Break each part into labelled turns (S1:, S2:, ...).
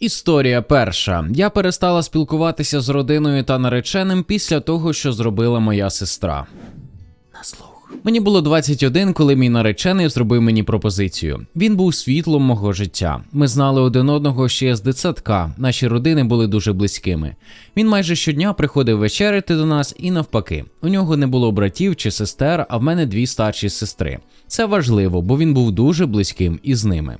S1: Історія перша. Я перестала спілкуватися з родиною та нареченим після того, що зробила моя сестра. На слух. Мені було 21, коли мій наречений зробив мені пропозицію. Він був світлом мого життя. Ми знали один одного ще з дитсадка. Наші родини були дуже близькими. Він майже щодня приходив вечеряти до нас і навпаки. У нього не було братів чи сестер, а в мене дві старші сестри. Це важливо, бо він був дуже близьким із ними.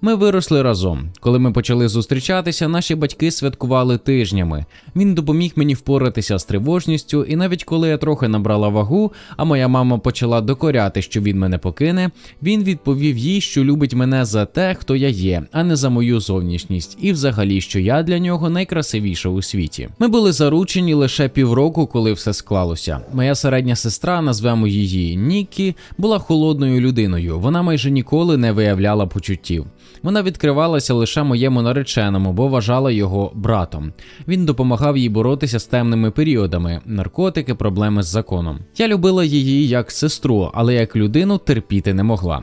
S1: Ми виросли разом. Коли ми почали зустрічатися, наші батьки святкували тижнями. Він допоміг мені впоратися з тривожністю, і навіть коли я трохи набрала вагу, а моя мама почала докоряти, що він мене покине, він відповів їй, що любить мене за те, хто я є, а не за мою зовнішність, і взагалі, що я для нього найкрасивіша у світі. Ми були заручені лише півроку, коли все склалося. Моя середня сестра, назвемо її Нікі, була холодною людиною. Вона майже ніколи не виявляла почуттів. Вона відкривалася лише моєму нареченому, бо вважала його братом. Він допомагав їй боротися з темними періодами, наркотики, проблеми з законом. Я любила її як сестру, але як людину терпіти не могла.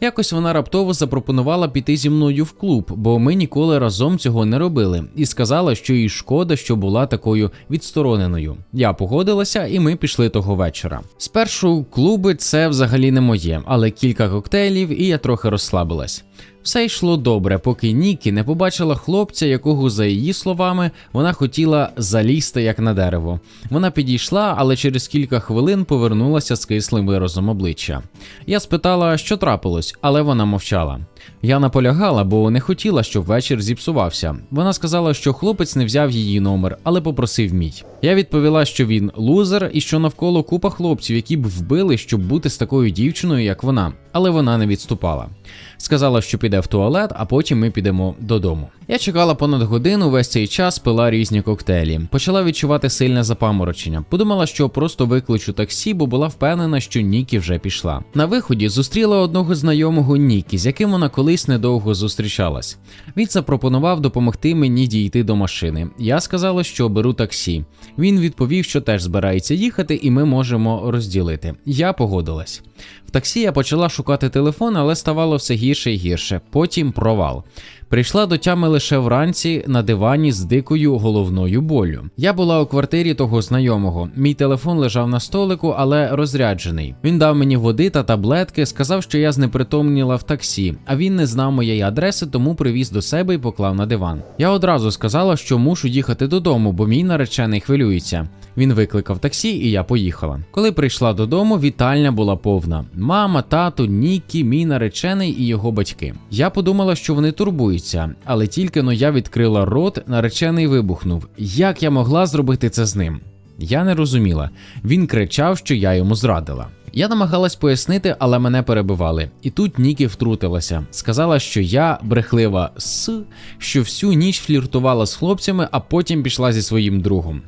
S1: Якось вона раптово запропонувала піти зі мною в клуб, бо ми ніколи разом цього не робили, і сказала, що їй шкода, що була такою відстороненою. Я погодилася, і ми пішли того вечора. Спершу клуби це взагалі не моє, але кілька коктейлів, і я трохи розслабилась. Все йшло добре, поки Нікі не побачила хлопця, якого, за її словами, вона хотіла залізти як на дерево. Вона підійшла, але через кілька хвилин повернулася з кислим виразом обличчя. Я спитала, що трапилось, але вона мовчала. Я наполягала, бо не хотіла, щоб вечір зіпсувався. Вона сказала, що хлопець не взяв її номер, але попросив мій. Я відповіла, що він лузер і що навколо купа хлопців, які б вбили, щоб бути з такою дівчиною, як вона, але вона не відступала. Сказала, що піде в туалет, а потім ми підемо додому. Я чекала понад годину, весь цей час пила різні коктейлі. Почала відчувати сильне запаморочення. Подумала, що просто викличу таксі, бо була впевнена, що Нікі вже пішла. На виході зустріла одного знайомого Нікі, з яким вона колись недовго зустрічалась. Він запропонував допомогти мені дійти до машини. Я сказала, що беру таксі. Він відповів, що теж збирається їхати, і ми можемо розділити. Я погодилась. В таксі я почала шукати телефон, але ставало все гірше і гірше. Потім провал. Прийшла до тями лише вранці на дивані з дикою головною болю. Я була у квартирі того знайомого. Мій телефон лежав на столику, але розряджений. Він дав мені води та таблетки, сказав, що я знепритомніла в таксі, а він не знав моєї адреси, тому привіз до себе і поклав на диван. Я одразу сказала, що мушу їхати додому, бо мій наречений хвилюється. Він викликав таксі, і я поїхала. Коли прийшла додому, вітальня була повна: мама, тато, Нікі, мій наречений і його батьки. Я подумала, що вони турбуються, але тільки но я відкрила рот, наречений вибухнув. Як я могла зробити це з ним? Я не розуміла. Він кричав, що я йому зрадила. Я намагалась пояснити, але мене перебивали. І тут Нікі втрутилася. Сказала, що я брехлива с, що всю ніч фліртувала з хлопцями, а потім пішла зі своїм другом.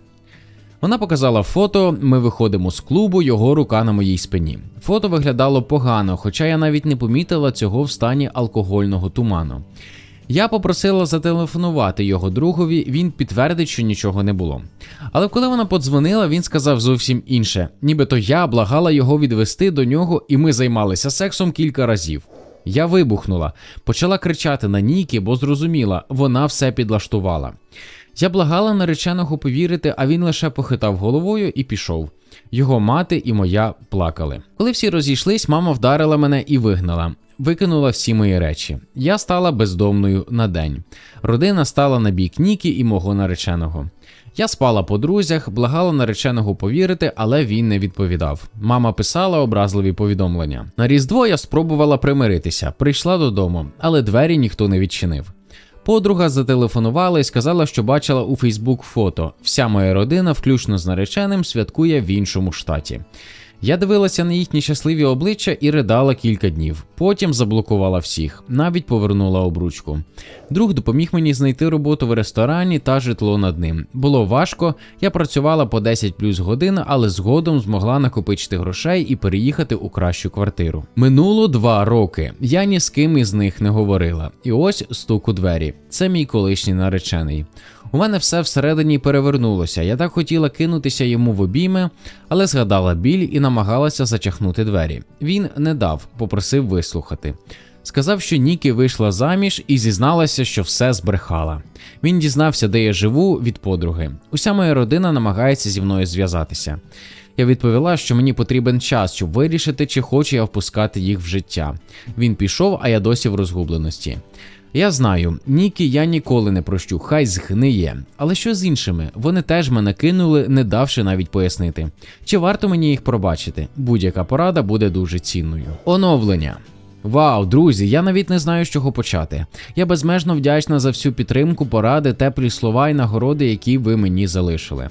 S1: Вона показала фото, ми виходимо з клубу, його рука на моїй спині. Фото виглядало погано, хоча я навіть не помітила цього в стані алкогольного туману. Я попросила зателефонувати його другові, він підтвердить, що нічого не було. Але коли вона подзвонила, він сказав зовсім інше, нібито я благала його відвести до нього, і ми займалися сексом кілька разів. Я вибухнула, почала кричати на Нікі, бо зрозуміла, вона все підлаштувала. Я благала нареченого повірити, а він лише похитав головою і пішов. Його мати і моя плакали. Коли всі розійшлись, мама вдарила мене і вигнала. Викинула всі мої речі. Я стала бездомною на день. Родина стала на бік Нікі і мого нареченого. Я спала по друзях, благала нареченого повірити, але він не відповідав. Мама писала образливі повідомлення. На Різдво я спробувала примиритися, прийшла додому, але двері ніхто не відчинив. Подруга зателефонувала і сказала, що бачила у Фейсбук фото. Вся моя родина, включно з нареченим, святкує в іншому штаті. Я дивилася на їхні щасливі обличчя і ридала кілька днів. Потім заблокувала всіх, навіть повернула обручку. Друг допоміг мені знайти роботу в ресторані та житло над ним. Було важко, я працювала по 10 плюс годин, але згодом змогла накопичити грошей і переїхати у кращу квартиру. Минуло два роки. Я ні з ким із них не говорила. І ось стук у двері. Це мій колишній наречений. У мене все всередині перевернулося. Я так хотіла кинутися йому в обійми, але згадала біль і намагалася зачахнути двері. Він не дав, попросив вислухати. Сказав, що Нікі вийшла заміж і зізналася, що все збрехала. Він дізнався, де я живу від подруги. Уся моя родина намагається зі мною зв'язатися. Я відповіла, що мені потрібен час, щоб вирішити, чи хочу я впускати їх в життя. Він пішов, а я досі в розгубленості. Я знаю, Нікі я ніколи не прощу, хай згниє. Але що з іншими? Вони теж мене кинули, не давши навіть пояснити. Чи варто мені їх пробачити? Будь-яка порада буде дуже цінною. Оновлення. Вау, друзі, я навіть не знаю, з чого почати. Я безмежно вдячна за всю підтримку, поради, теплі слова і нагороди, які ви мені залишили.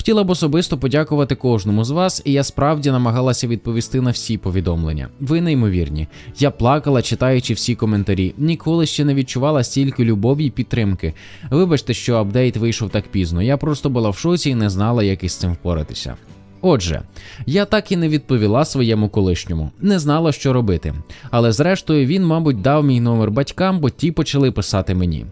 S1: Хотіла б особисто подякувати кожному з вас, і я справді намагалася відповісти на всі повідомлення. Ви неймовірні. Я плакала, читаючи всі коментарі. Ніколи ще не відчувала стільки любові і підтримки. Вибачте, що апдейт вийшов так пізно. Я просто була в шоці і не знала, як із цим впоратися. Отже, я так і не відповіла своєму колишньому, не знала, що робити. Але зрештою він, мабуть, дав мій номер батькам, бо ті почали писати мені.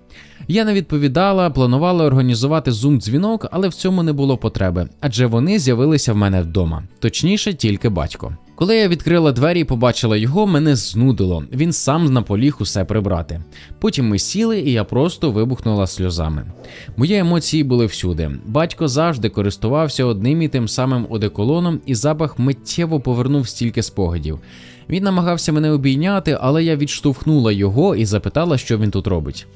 S1: Я не відповідала, планувала організувати зум-дзвінок, але в цьому не було потреби, адже вони з'явилися в мене вдома, точніше, тільки батько. Коли я відкрила двері і побачила його, мене знудило. Він сам наполіг усе прибрати. Потім ми сіли, і я просто вибухнула сльозами. Мої емоції були всюди. Батько завжди користувався одним і тим самим одеколоном, і запах миттєво повернув стільки спогадів. Він намагався мене обійняти, але я відштовхнула його і запитала, що він тут робить.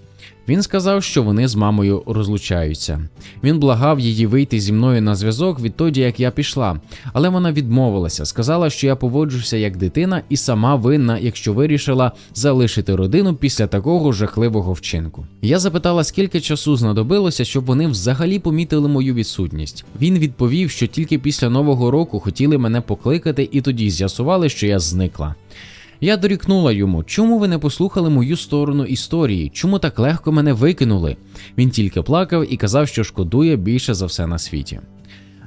S1: Він сказав, що вони з мамою розлучаються. Він благав її вийти зі мною на зв'язок відтоді, як я пішла, але вона відмовилася, сказала, що я поводжуся як дитина і сама винна, якщо вирішила залишити родину після такого жахливого вчинку. Я запитала, скільки часу знадобилося, щоб вони взагалі помітили мою відсутність. Він відповів, що тільки після нового року хотіли мене покликати, і тоді з'ясували, що я зникла. Я дорікнула йому, чому ви не послухали мою сторону історії, чому так легко мене викинули. Він тільки плакав і казав, що шкодує більше за все на світі.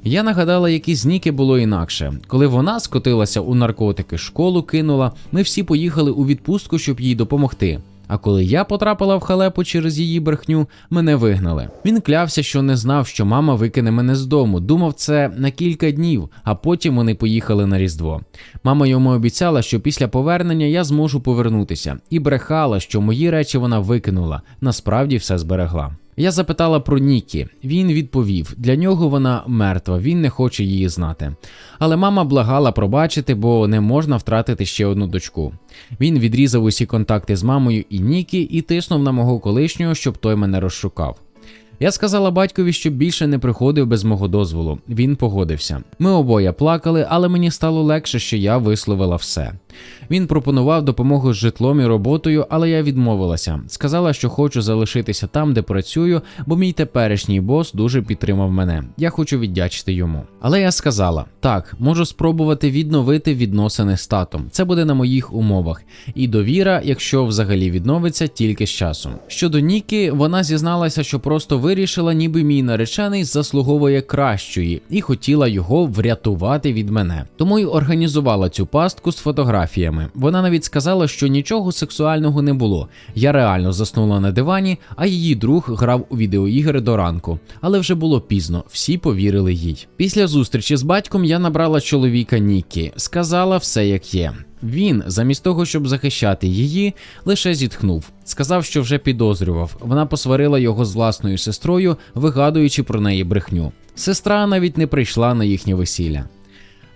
S1: Я нагадала, які зніки було інакше. Коли вона скотилася у наркотики, школу кинула, ми всі поїхали у відпустку, щоб їй допомогти. А коли я потрапила в халепу через її брехню, мене вигнали. Він клявся, що не знав, що мама викине мене з дому. Думав це на кілька днів, а потім вони поїхали на Різдво. Мама йому обіцяла, що після повернення я зможу повернутися, і брехала, що мої речі вона викинула. Насправді все зберегла. Я запитала про Нікі. Він відповів: для нього вона мертва, він не хоче її знати. Але мама благала пробачити, бо не можна втратити ще одну дочку. Він відрізав усі контакти з мамою і Нікі і тиснув на мого колишнього, щоб той мене розшукав. Я сказала батькові, щоб більше не приходив без мого дозволу. Він погодився. Ми обоє плакали, але мені стало легше, що я висловила все. Він пропонував допомогу з житлом і роботою, але я відмовилася. Сказала, що хочу залишитися там, де працюю, бо мій теперішній бос дуже підтримав мене. Я хочу віддячити йому. Але я сказала: так, можу спробувати відновити відносини з татом. Це буде на моїх умовах. І довіра, якщо взагалі відновиться, тільки з часом. Щодо Ніки, вона зізналася, що просто вирішила, ніби мій наречений заслуговує кращої, і хотіла його врятувати від мене. Тому й організувала цю пастку з фотографіями. Вона навіть сказала, що нічого сексуального не було. Я реально заснула на дивані, а її друг грав у відеоігри до ранку. Але вже було пізно, всі повірили їй. Після зустрічі з батьком я набрала чоловіка Нікі, сказала все як є. Він, замість того, щоб захищати її, лише зітхнув. Сказав, що вже підозрював. Вона посварила його з власною сестрою, вигадуючи про неї брехню. Сестра навіть не прийшла на їхнє весілля.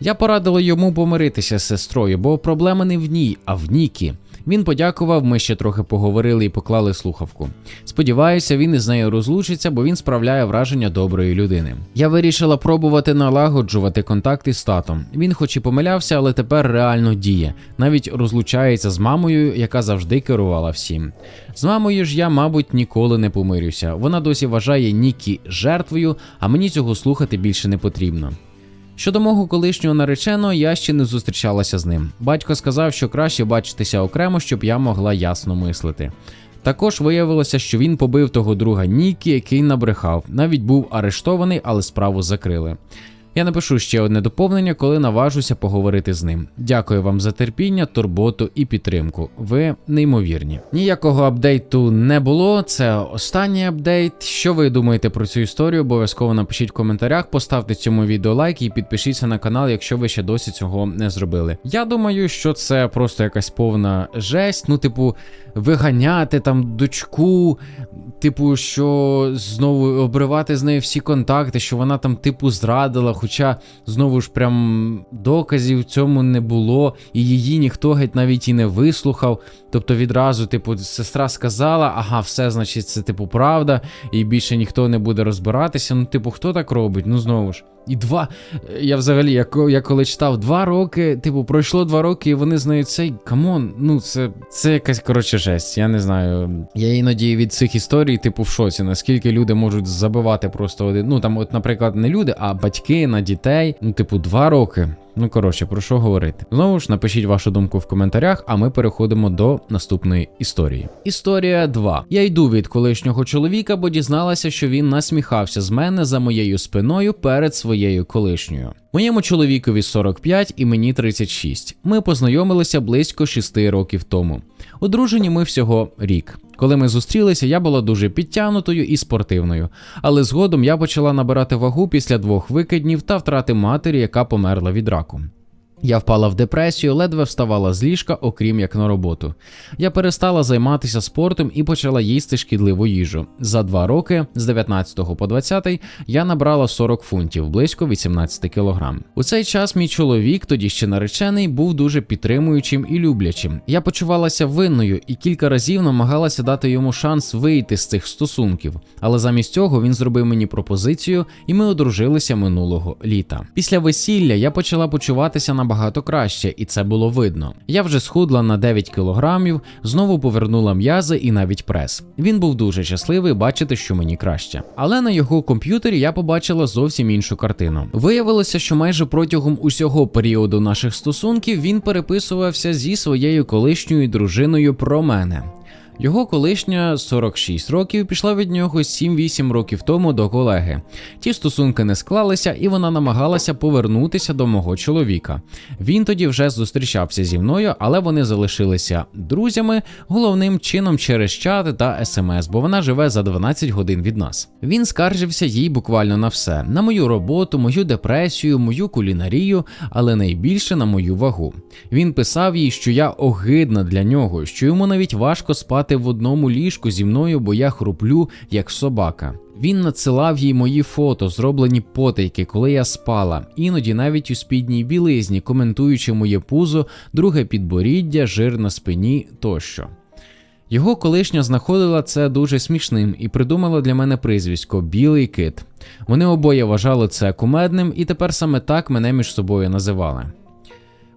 S1: Я порадила йому помиритися з сестрою, бо проблема не в ній, а в Нікі. Він подякував, ми ще трохи поговорили і поклали слухавку. Сподіваюся, він із нею розлучиться, бо він справляє враження доброї людини. Я вирішила пробувати налагоджувати контакти з татом. Він, хоч і помилявся, але тепер реально діє. Навіть розлучається з мамою, яка завжди керувала всім. З мамою ж я, мабуть, ніколи не помирюся. Вона досі вважає Нікі жертвою, а мені цього слухати більше не потрібно. Щодо мого колишнього нареченого, я ще не зустрічалася з ним. Батько сказав, що краще бачитися окремо, щоб я могла ясно мислити. Також виявилося, що він побив того друга Нікі, який набрехав. Навіть був арештований, але справу закрили. Я напишу ще одне доповнення, коли наважуся поговорити з ним. Дякую вам за терпіння, турботу і підтримку. Ви неймовірні. Ніякого апдейту не було. Це останній апдейт. Що ви думаєте про цю історію? Обов'язково напишіть в коментарях, поставте цьому відео лайк і підпишіться на канал, якщо ви ще досі цього не зробили. Я думаю, що це просто якась повна жесть. Ну, типу, виганяти там дочку, типу, що знову обривати з нею всі контакти, що вона там, типу, зрадила. Хоча знову ж прям доказів цьому не було, і її ніхто геть навіть і не вислухав. Тобто відразу, типу, сестра сказала, ага, все, значить, це типу правда, і більше ніхто не буде розбиратися. Ну, типу, хто так робить? Ну знову ж. І два. Я взагалі, я, я коли читав два роки, типу, пройшло два роки, і вони знають цей камон. Ну, це це якась коротше жесть. Я не знаю. Я іноді від цих історій, типу, в шоці, наскільки люди можуть забивати просто один. Ну там, от, наприклад, не люди, а батьки на дітей. Ну, типу, два роки. Ну, коротше, про що говорити? Знову ж напишіть вашу думку в коментарях, а ми переходимо до наступної історії. Історія 2. Я йду від колишнього чоловіка, бо дізналася, що він насміхався з мене за моєю спиною перед своєю колишньою. Моєму чоловікові 45 і мені 36. Ми познайомилися близько 6 років тому. Одружені ми всього рік. Коли ми зустрілися, я була дуже підтягнутою і спортивною, але згодом я почала набирати вагу після двох викиднів та втрати матері, яка померла від раку. roku. Я впала в депресію, ледве вставала з ліжка, окрім як на роботу. Я перестала займатися спортом і почала їсти шкідливу їжу. За два роки, з 19 по 20, я набрала 40 фунтів, близько 18 кілограм. У цей час мій чоловік, тоді ще наречений, був дуже підтримуючим і люблячим. Я почувалася винною і кілька разів намагалася дати йому шанс вийти з цих стосунків. Але замість цього він зробив мені пропозицію, і ми одружилися минулого літа. Після весілля я почала почуватися на набагато краще, і це було видно. Я вже схудла на 9 кілограмів, знову повернула м'язи і навіть прес. Він був дуже щасливий бачити, що мені краще. Але на його комп'ютері я побачила зовсім іншу картину. Виявилося, що майже протягом усього періоду наших стосунків він переписувався зі своєю колишньою дружиною про мене. Його колишня 46 років пішла від нього 7-8 років тому до колеги. Ті стосунки не склалися, і вона намагалася повернутися до мого чоловіка. Він тоді вже зустрічався зі мною, але вони залишилися друзями, головним чином через чат та смс, бо вона живе за 12 годин від нас. Він скаржився їй буквально на все: на мою роботу, мою депресію, мою кулінарію, але найбільше на мою вагу. Він писав їй, що я огидна для нього, що йому навіть важко спати спати в одному ліжку зі мною, бо я хруплю, як собака. Він надсилав їй мої фото, зроблені потайки, коли я спала, іноді навіть у спідній білизні, коментуючи моє пузо, друге підборіддя, жир на спині тощо. Його колишня знаходила це дуже смішним і придумала для мене прізвисько Білий кит. Вони обоє вважали це кумедним, і тепер саме так мене між собою називали.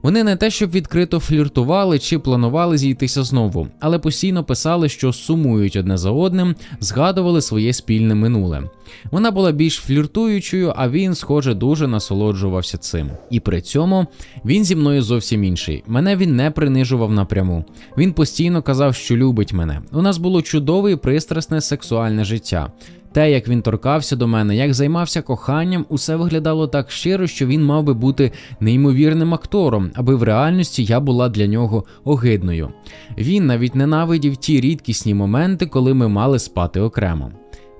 S1: Вони не те, щоб відкрито фліртували чи планували зійтися знову, але постійно писали, що сумують одне за одним, згадували своє спільне минуле. Вона була більш фліртуючою, а він, схоже, дуже насолоджувався цим. І при цьому він зі мною зовсім інший. Мене він не принижував напряму. Він постійно казав, що любить мене. У нас було чудове і пристрасне сексуальне життя. Те, як він торкався до мене, як займався коханням, усе виглядало так щиро, що він мав би бути неймовірним актором, аби в реальності я була для нього огидною. Він навіть ненавидів ті рідкісні моменти, коли ми мали спати окремо.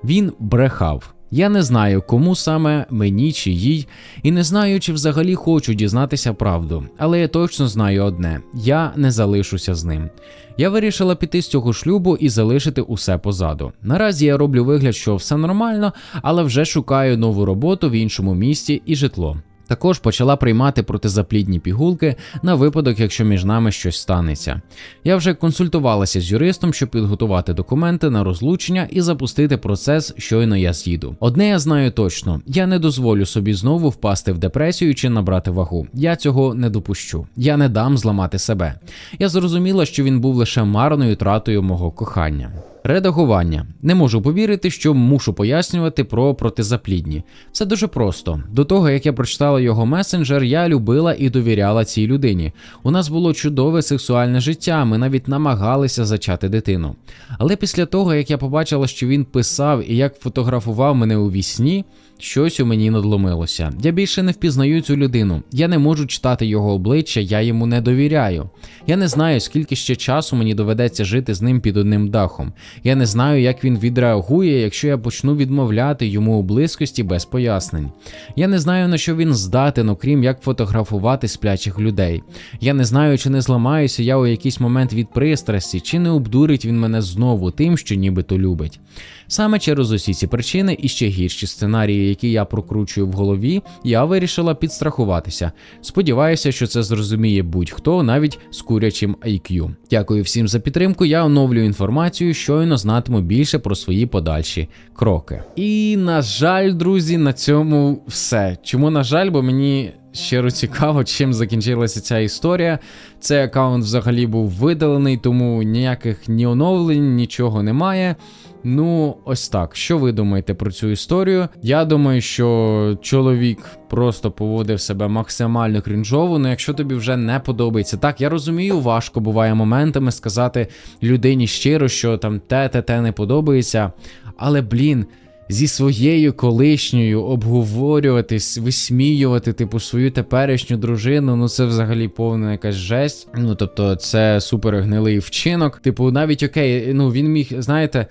S1: Він брехав. Я не знаю, кому саме мені чи їй, і не знаю, чи взагалі хочу дізнатися правду, але я точно знаю одне: я не залишуся з ним. Я вирішила піти з цього шлюбу і залишити усе позаду. Наразі я роблю вигляд, що все нормально, але вже шукаю нову роботу в іншому місті і житло. Також почала приймати протизаплідні пігулки на випадок, якщо між нами щось станеться. Я вже консультувалася з юристом, щоб підготувати документи на розлучення і запустити процес, щойно я з'їду. Одне я знаю точно: я не дозволю собі знову впасти в депресію чи набрати вагу. Я цього не допущу. Я не дам зламати себе. Я зрозуміла, що він був лише марною тратою мого кохання. Редагування. Не можу повірити, що мушу пояснювати про протизаплідні. Це дуже просто. До того як я прочитала його месенджер, я любила і довіряла цій людині. У нас було чудове сексуальне життя. Ми навіть намагалися зачати дитину. Але після того, як я побачила, що він писав і як фотографував мене у вісні, щось у мені надломилося. Я більше не впізнаю цю людину. Я не можу читати його обличчя, я йому не довіряю. Я не знаю, скільки ще часу мені доведеться жити з ним під одним дахом. Я не знаю, як він відреагує, якщо я почну відмовляти йому у близькості без пояснень. Я не знаю, на що він здатен, окрім як фотографувати сплячих людей. Я не знаю, чи не зламаюся я у якийсь момент від пристрасті, чи не обдурить він мене знову тим, що нібито любить. Саме через усі ці причини і ще гірші сценарії, які я прокручую в голові, я вирішила підстрахуватися. Сподіваюся, що це зрозуміє будь-хто, навіть з курячим IQ. Дякую всім за підтримку. Я оновлюю інформацію, щойно знатиму більше про свої подальші кроки. І на жаль, друзі, на цьому все. Чому на жаль, бо мені. Щиро цікаво, чим закінчилася ця історія. Цей аккаунт взагалі був видалений, тому ніяких ні оновлень, нічого немає. Ну, ось так. Що ви думаєте про цю історію? Я думаю, що чоловік просто поводив себе максимально крінжово. Ну, якщо тобі вже не подобається, так я розумію, важко буває моментами сказати людині щиро, що там те, те, те не подобається. Але блін. Зі своєю колишньою обговорюватись, висміювати, типу, свою теперішню дружину, ну це взагалі повна якась жесть. Ну тобто, це супер гнилий вчинок. Типу, навіть окей, ну він міг, знаєте,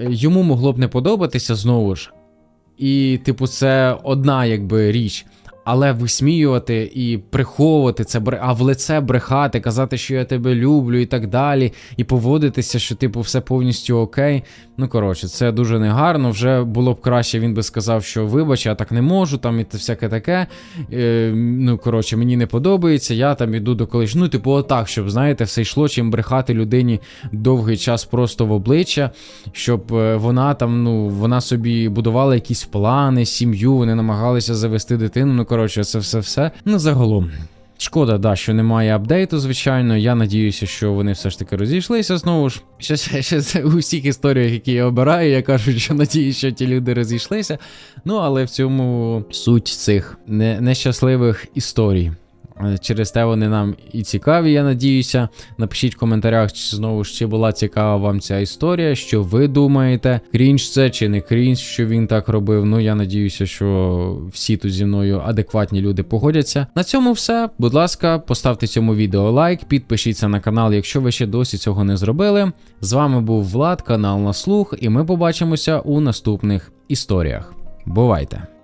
S1: йому могло б не подобатися знову ж. І, типу, це одна якби річ. Але висміювати і приховувати це, а в лице брехати, казати, що я тебе люблю, і так далі, і поводитися, що типу все повністю окей. Ну коротше, це дуже негарно. Вже було б краще, він би сказав, що вибач, я так не можу, там і всяке таке. Е, Ну коротше, мені не подобається. Я там іду до колись. Ну, типу, отак, щоб знаєте, все йшло, чим брехати людині довгий час просто в обличчя, щоб е, вона там, ну вона собі будувала якісь плани, сім'ю, вони намагалися завести дитину. Ну коротше, це все все. Ну загалом. Шкода, да, що немає апдейту, звичайно. Я надіюся, що вони все ж таки розійшлися знову ж. Ще, ще, ще у всіх історіях, які я обираю, я кажу, що надію, що ті люди розійшлися. Ну, але в цьому суть цих не, нещасливих історій. Е, Через те вони нам і цікаві, я надіюся. Напишіть в коментарях, чи знову ж чи була цікава вам ця історія, що ви думаєте, крінж це чи не крінж, що він так робив. Ну я надіюся, що всі тут зі мною адекватні люди погодяться. На цьому все. Будь ласка, поставте цьому відео лайк, підпишіться на канал, якщо ви ще досі цього не зробили. З вами був Влад, канал на слух, і ми побачимося у наступних історіях. Бувайте!